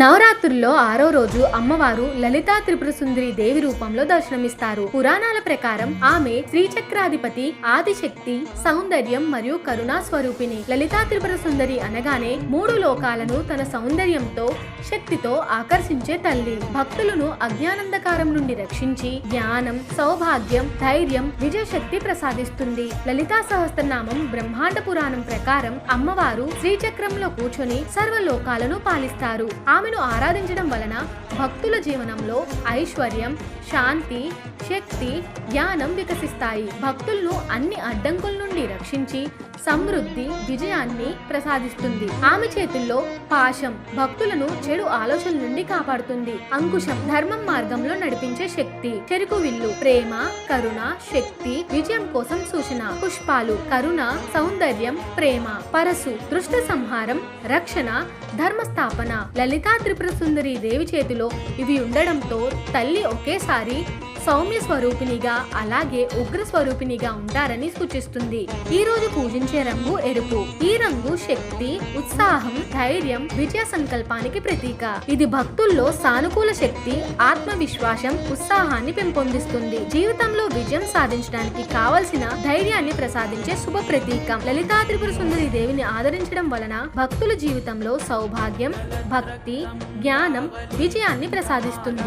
నవరాత్రుల్లో ఆరో రోజు అమ్మవారు లలితా త్రిపుర సుందరి దేవి రూపంలో దర్శనమిస్తారు. పురాణాల ప్రకారం ఆమె శ్రీచక్రాధిపతి ఆదిశక్తి సౌందర్యం మరియు కరుణా స్వరూపిణి. లలితా త్రిపుర సుందరి అనగానే మూడు లోకాలను తన సౌందర్యంతో శక్తితో ఆకర్షించే తల్లి. భక్తులను అజ్ఞానందకారం నుండి రక్షించి జ్ఞానం సౌభాగ్యం ధైర్యం విజయశక్తి ప్రసాదిస్తుంది. లలితా సహస్రనామం బ్రహ్మాండ పురాణం ప్రకారం అమ్మవారు శ్రీచక్రంలో కూర్చొని సర్వలోకాలను పాలిస్తారు. ఆమెను ఆరాధించడం వలన భక్తుల జీవనంలో ఐశ్వర్యం శాంతి శక్తి జ్ఞానం వికసిస్తాయి. భక్తులను అన్ని అడ్డంకుల నుండి రక్షించి సమృద్ధి విజయాన్ని ప్రసాదిస్తుంది. ఆమె చేతుల్లో పాశం భక్తులను చెడు ఆలోచనల నుండి కాపాడుతుంది. అంకుశం ధర్మం మార్గంలో నడిపించే శక్తి చెరుకు విల్లు ప్రేమ కరుణ శక్తి విజయం కోసం సూచన పుష్పాలు కరుణ సౌందర్యం ప్రేమ పరసు దృష్ట సంహారం రక్షణ ధర్మస్థాపన. లలితా త్రిపుర సుందరి దేవి చేతిలో ఇవి ఉండడంతో తల్లి ఒకేసారి సౌమ్య స్వరూపిణిగా అలాగే ఉగ్ర స్వరూపిణిగా ఉంటారని సూచిస్తుంది. ఈ రోజు పూజించే రంగు ఎరుపు. ఈ రంగు శక్తి ఉత్సాహం ధైర్యం విజయ సంకల్పానికి ప్రతీక. ఇది భక్తుల్లో సానుకూల శక్తి ఆత్మవిశ్వాసం ఉత్సాహాన్ని పెంపొందిస్తుంది. జీవితంలో విజయం సాధించడానికి కావలసిన ధైర్యాన్ని ప్రసాదించే శుభ ప్రతీకం. లలితాత్రిపుర సుందరి దేవిని ఆదరించడం వలన భక్తుల జీవితంలో సౌభాగ్యం భక్తి జ్ఞానం విజయాన్ని ప్రసాదిస్తుంది.